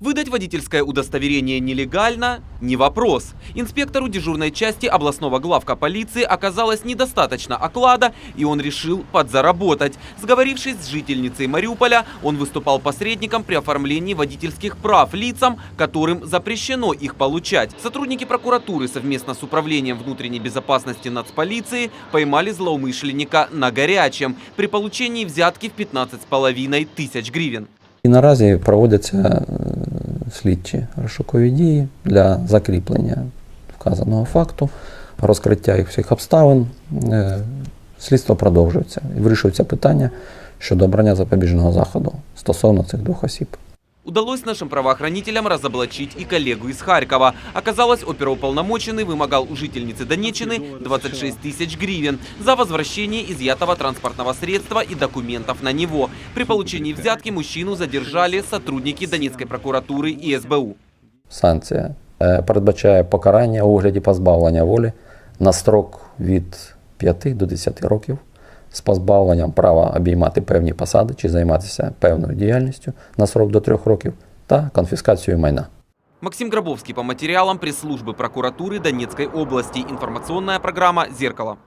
Выдать водительское удостоверение нелегально – не вопрос. Инспектору дежурной части областного главка полиции оказалось недостаточно оклада, и он решил подзаработать. Сговорившись с жительницей Мариуполя, он выступал посредником при оформлении водительских прав лицам, которым запрещено их получать. Сотрудники прокуратуры совместно с Управлением внутренней безопасности нацполиции поймали злоумышленника на горячем при получении взятки в 15,5 тысяч гривен. І наразі проводяться е, слідчі розшукові дії для закріплення вказаного факту, розкриття їх всіх обставин. Е, Слідство продовжується і вирішується питання щодо обрання запобіжного заходу стосовно цих двох осіб. Удалось нашим правоохранителям разоблачить и коллегу из Харькова. Оказалось, оперуполномоченный вымогал у жительницы Донеччины 26 тысяч гривен за возвращение изъятого транспортного средства и документов на него. При получении взятки мужчину задержали сотрудники Донецкой прокуратуры и СБУ. Санкція е, передбачає покарання у вигляді позбавлення волі на строк від 5 до 10 років з позбавленням права обіймати певні посади чи займатися певною діяльністю на срок до 3 років та конфіскацією майна. Максим Гробовский по материалам пресс-службы прокуратуры Донецкой области. Информационная программа «Зеркало».